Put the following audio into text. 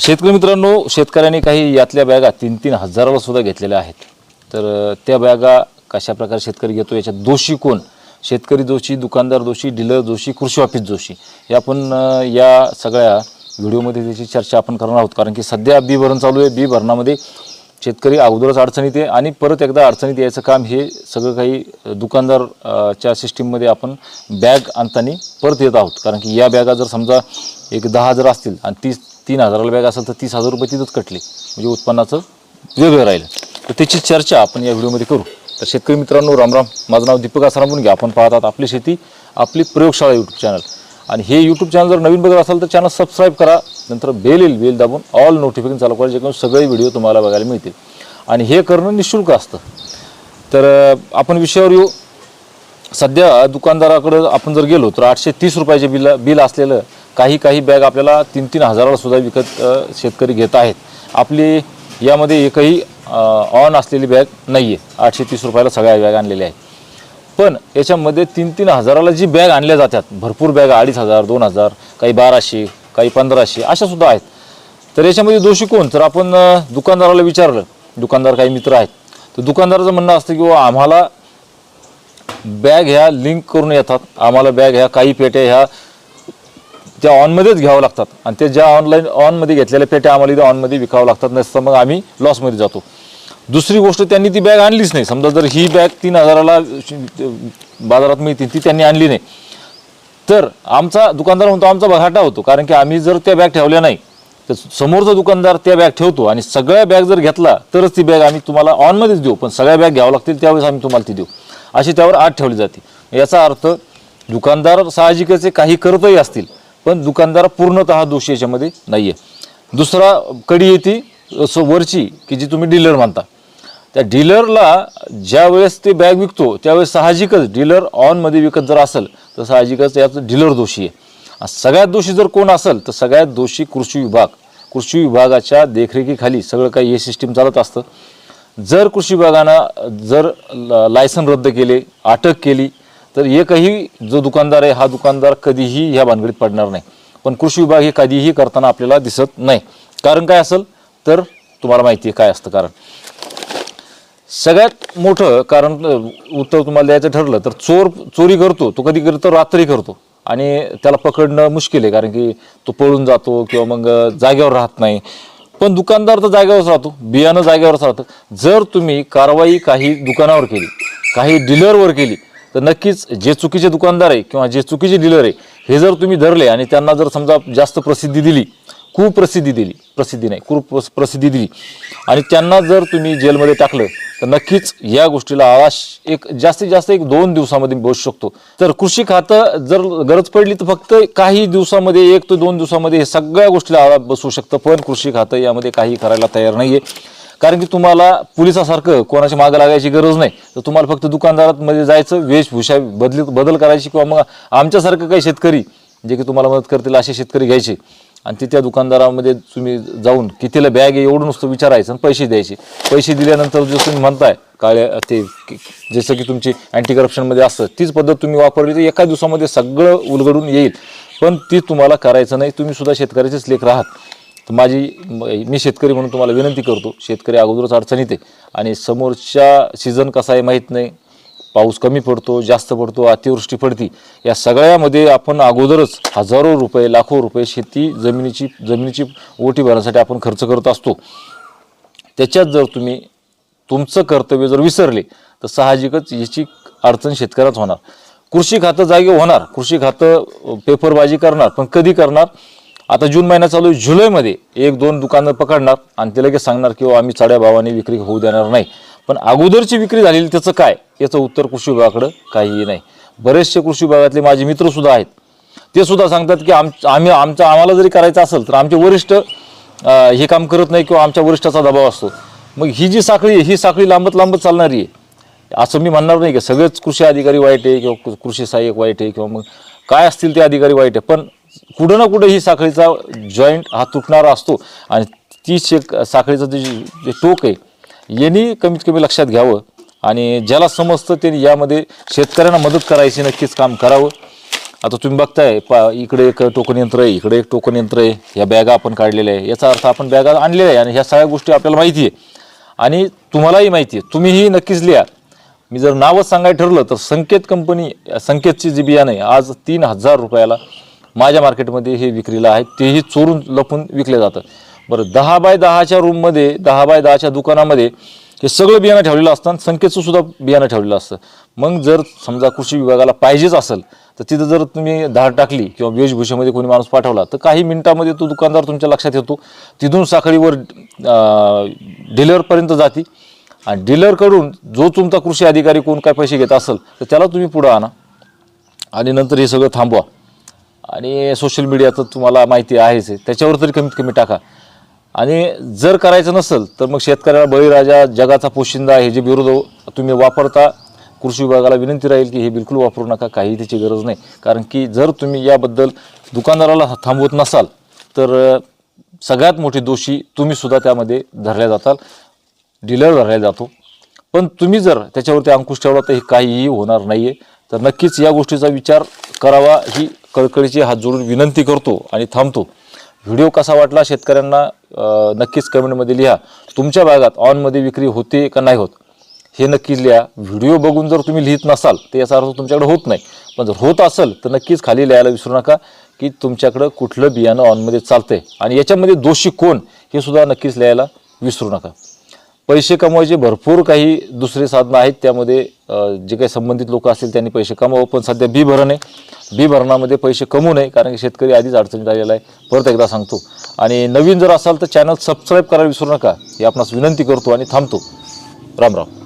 शेतकरी मित्रांनो शेतकऱ्यांनी काही यातल्या बॅगा तीन तीन हजाराला सुद्धा घेतलेल्या आहेत. तर त्या बॅगा कशा प्रकारे शेतकरी घेतो याच्यात दोषी कोण? शेतकरी दोषी दुकानदार दोषी डीलर दोषी कृषी ऑफिस दोषी. हे आपण या सगळ्या व्हिडिओमध्ये त्याची चर्चा आपण करणार आहोत. कारण की सध्या बी भरण चालू आहे. बी भरणामध्ये शेतकरी अगोदरच अडचणीत आहे आणि परत एकदा अडचणीत यायचं काम हे सगळं काही दुकानदारच्या सिस्टीममध्ये आपण बॅग आणताना परत येत आहोत. कारण की या बॅगा जर समजा एक दहा हजार असतील आणि तीस तीन हजाराला बॅग असेल तर तीस हजार रुपये तिथंच कटले. म्हणजे उत्पन्नाचं वेगळं राहिलं. तर त्याची चर्चा आपण या व्हिडिओमध्ये करू. तर शेतकरी मित्रांनो रामराम माझं नाव दीपक आसाराम घ्या. आपण पाहतात आपली शेती आपली प्रयोगशाळा यूट्यूब चॅनल आणि हे यूट्यूब चॅनल जर नवीन बघत असाल तर चॅनल सबस्क्राईब करा. नंतर बेल येईल बेल दाबून ऑल नोटिफिकेशन चालू करा जेणेकरून सगळे व्हिडिओ तुम्हाला बघायला मिळतील. आणि हे करणं निशुल्क असतं. तर आपण विषयावर येऊ. सध्या दुकानदाराकडं आपण जर गेलो तर आठशे तीस रुपयाचे बिल बिल असलेलं काही काही बॅग आपल्याला तीन तीन हजाराला सुद्धा विकत शेतकरी घेत आहेत. आपली यामध्ये एकही ऑन असलेली बॅग नाही आहे आठशे तीस रुपयाला सगळ्या बॅग आणलेल्या आहेत. पण याच्यामध्ये तीन तीन हजाराला जी बॅग आणल्या जातात भरपूर बॅग अडीच हजार दोन हजार काही बाराशे काही पंधराशे अशा सुद्धा आहेत. तर याच्यामध्ये दोषी कोण? तर आपण दुकानदाराला विचारलं. दुकानदार काही मित्र आहेत. तर दुकानदाराचं म्हणणं असतं की बुवा आम्हाला बॅग ह्या लिंक करून येतात. आम्हाला बॅग ह्या काही पेट्या ह्या त्या ऑनमध्येच घ्यावं लागतात. आणि ते ज्या ऑनलाईन ऑनमध्ये घेतलेल्या पेट्या आम्हाला इथे ऑनमध्ये विकावं लागतात. नसतं मग आम्ही लॉसमध्ये जातो. दुसरी गोष्ट त्यांनी ती बॅग आणलीच नाही. समजा जर ही बॅग तीन हजाराला बाजारात मिळते ती त्यांनी आणली नाही. तर आमचा दुकानदार म्हणतो आमचा बघाटा होतो कारण की आम्ही जर त्या बॅग ठेवल्या नाही तर समोरचा दुकानदार त्या बॅग ठेवतो आणि सगळ्या बॅग जर घेतला तरच ती बॅग आम्ही तुम्हाला ऑनमध्येच देऊ पण सगळ्या बॅग घ्यावं लागतील त्यावेळेस आम्ही तुम्हाला ती देऊ. अशी त्यावर आठ ठेवली जाते. याचा अर्थ दुकानदार साहजिकच काही करतही असतील पण दुकानदार पूर्णतः दोषी याच्यामध्ये नाही आहे दुसरा कडी येते सो वरची की जी तुम्ही डीलर मानता त्या डीलरला ज्या वेळेस ते बॅग विकतो त्यावेळेस साहजिकच डीलर ऑनमध्ये विकत जर असेल तर साहजिकच याचं डीलर दोषी आहे. सगळ्यात दोषी जर कोण असेल तर सगळ्यात दोषी कृषी विभाग. कृषी विभागाच्या देखरेखीखाली सगळं काही हे सिस्टीम चालत असतं. जर कृषी विभागानं जर ल- लायसन रद्द केले अटक केली तर एकही जो दुकानदार आहे हा दुकानदार कधीही ह्या भानगडीत पडणार नाही. पण कृषी विभाग हे कधीही करताना आपल्याला दिसत नाही. कारण काय असेल? तर तुम्हाला माहिती आहे काय असतं कारण. सगळ्यात मोठं कारण उत्तर तुम्हाला द्यायचं ठरलं तर चोर चोरी करतो तो कधी करतो रात्री करतो. आणि त्याला पकडणं मुश्किल आहे कारण की तो पळून जातो किंवा मग जागेवर राहत नाही. पण दुकानदार तर जागेवरच राहतो बियाणं जागेवरच राहतं. जर तुम्ही कारवाई काही दुकानावर केली काही डीलरवर केली तर नक्कीच जे चुकीचे दुकानदार आहे किंवा जे चुकीचे डीलर आहे हे जर तुम्ही धरले आणि त्यांना जर समजा जास्त प्रसिद्धी दिली कुप्रसिद्धी दिली प्रसिद्धी नाही कुप्रसिद्धी दिली आणि त्यांना जर तुम्ही जेलमध्ये टाकलं तर नक्कीच या गोष्टीला आळा एक जास्तीत जास्त एक दोन दिवसामध्ये बसू शकतो. तर कृषी खातं जर गरज पडली तर फक्त काही दिवसामध्ये एक ते दोन दिवसामध्ये हे सगळ्या गोष्टीला आळा बसू शकतं. पण कृषी खातं यामध्ये काही करायला तयार नाही आहे कारण की तुम्हाला पोलिसासारखं कोणाच्या मागं लागायची गरज नाही. तर तुम्हाला फक्त दुकानदारात मध्ये जायचं वेशभूषा बदली बदल करायची किंवा मग आमच्यासारखं काही शेतकरी जे की तुम्हाला मदत करतील असे शेतकरी घ्यायचे. आणि ते त्या दुकानदारामध्ये तुम्ही जाऊन कितीला बॅग आहे एवढं नुसतं विचारायचं आणि पैसे द्यायचे. पैसे दिल्यानंतर जसं तुम्ही म्हणताय काळ्या ते की- जसं की तुमची अँटी करप्शनमध्ये असतं तीच पद्धत तुम्ही वापरली तर एका दिवसामध्ये सगळं उलगडून येईल. पण ती तुम्हाला करायचं नाही तुम्ही सुद्धा शेतकऱ्याचेच लेख राहात तर माझी मी शेतकरी म्हणून तुम्हाला विनंती करतो शेतकरी अगोदरच अडचणीत आहे. आणि समोरच्या सीझन कसा आहे माहीत नाही. पाऊस कमी पडतो जास्त पडतो अतिवृष्टी पडती. या सगळ्यामध्ये आपण अगोदरच हजारो रुपये लाखो रुपये शेती जमिनीची जमिनीची ओटी भरण्यासाठी आपण खर्च करत असतो. त्याच्यात जर तुम्ही तुमचं कर्तव्य जर विसरले तर साहजिकच याची अडचण शेतकऱ्याच होणार. कृषी खातं जागे होणार. कृषी खातं पेपरबाजी करणार पण कधी करणार? आता जून महिना चालू आहे जुलैमध्ये एक दोन दुकानं पकडणार आणि ते लगेच सांगणार की आम्ही चढ्या भावाने विक्री होऊ देणार नाही. पण अगोदरची विक्री झालेली त्याचं काय? याचं उत्तर कृषी विभागाकडं काहीही नाही. बरेचसे कृषी विभागातले माझे मित्रसुद्धा आहेत. ते सुद्धा सांगतात की आम आम्ही आमचा आम्हाला जरी करायचं असेल तर आमचे वरिष्ठ हे काम करत नाही किंवा आमच्या वरिष्ठाचा दबाव असतो. मग ही जी साखळी आहे ही साखळी लांबत लांबत चालणारी आहे. असं मी म्हणणार नाही की सगळेच कृषी अधिकारी वाईट आहे किंवा कृषी सहाय्यक वाईट आहे किंवा मग काय असतील ते अधिकारी वाईट आहे. पण कुठं ना कुठं ही साखळीचा जॉईंट हा तुटणारा असतो. आणि ती शेक साखळीचं जे जे टोक आहे यांनी कमीत कमी लक्षात घ्यावं. आणि ज्याला समजतं ते यामध्ये शेतकऱ्यांना मदत करायची नक्कीच काम करावं. आता तुम्ही बघताय पा इकडे एक टोकन यंत्र आहे इकडे एक टोकन यंत्र आहे. ह्या बॅगा आपण काढलेल्या आहे. याचा अर्थ आपण बॅगा आणलेल्या आहे आणि ह्या सगळ्या गोष्टी आपल्याला माहिती आहे. आणि तुम्हालाही माहिती आहे. तुम्हीही नक्कीच लिहा. मी जर नावच सांगायला ठरलं तर संकेत कंपनी संकेतची जी बियाणं आहे आज तीन हजार रुपयाला माझ्या मार्केटमध्ये हे विक्रीला आहे. तेही चोरून लपून विकले जातं बरं दहा बाय दहाच्या रूममध्ये दहा बाय दहाच्या दुकानामध्ये हे सगळं बियाणं ठेवलेलं असतं आणि संकेतचं सुद्धा बियाणं ठेवलेलं असतं. मग जर समजा कृषी विभागाला पाहिजेच असेल तर तिथं जर तुम्ही धाड टाकली किंवा वेशभूषेमध्ये कोणी माणूस पाठवला तर काही मिनिटामध्ये तो दुकानदार तुमच्या लक्षात येतो. तिथून साखळीवर डीलरपर्यंत जाती. आणि डीलरकडून जो तुमचा कृषी अधिकारी कोण काय पैसे घेत असेल तर त्याला तुम्ही पुढं आणा. आणि नंतर हे सगळं थांबवा. आणि सोशल मीडिया तर तुम्हाला माहिती आहेच आहे. त्याच्यावर तरी कमीत कमी टाका. आणि जर करायचं नसेल तर मग शेतकऱ्याला बळीराजा जगाचा पोशिंदा हे जे विरोध तुम्ही वापरता कृषी विभागाला विनंती राहील की हे बिलकुल वापरू नका काही त्याची गरज नाही. कारण की जर तुम्ही याबद्दल दुकानदाराला थांबवत नसाल तर सगळ्यात मोठी दोषी तुम्ही सुद्धा त्यामध्ये धरल्या जाताल डीलर धरला जातो. पण तुम्ही जर त्याच्यावरती अंकुश ठेवला तर हे काहीही होणार नाही आहे तर नक्कीच या गोष्टीचा विचार करावा ही कळकळीची हात जोडून विनंती करतो आणि थांबतो. व्हिडिओ कसा वाटला शेतकऱ्यांना नक्कीच कमेंटमध्ये लिहा. तुमच्या भागात ऑनमध्ये विक्री होते का नाही होत हे नक्कीच लिहा. व्हिडिओ बघून जर तुम्ही लिहित नसाल तर याचा अर्थ तुमच्याकडे होत नाही. पण जर होत असेल तर नक्कीच खाली लिहायला विसरू नका की तुमच्याकडं कुठलं बियाणं ऑनमध्ये चालतंय. आणि याच्यामध्ये दोषी कोण हे सुद्धा नक्कीच लिहायला विसरू नका. पैसे कमवायचे भरपूर काही दुसरे साधनं आहेत त्यामध्ये जे काही संबंधित लोक असतील त्यांनी पैसे कमावं पण सध्या बी भरण आहे. बी भरणामध्ये पैसे कमवू नये कारण की शेतकरी आधीच अडचणीत आलेला आहे. परत एकदा सांगतो. आणि नवीन जर असाल तर चॅनल सबस्क्राईब करायला विसरू नका. ही आपणास विनंती करतो आणि थांबतो. राम राम.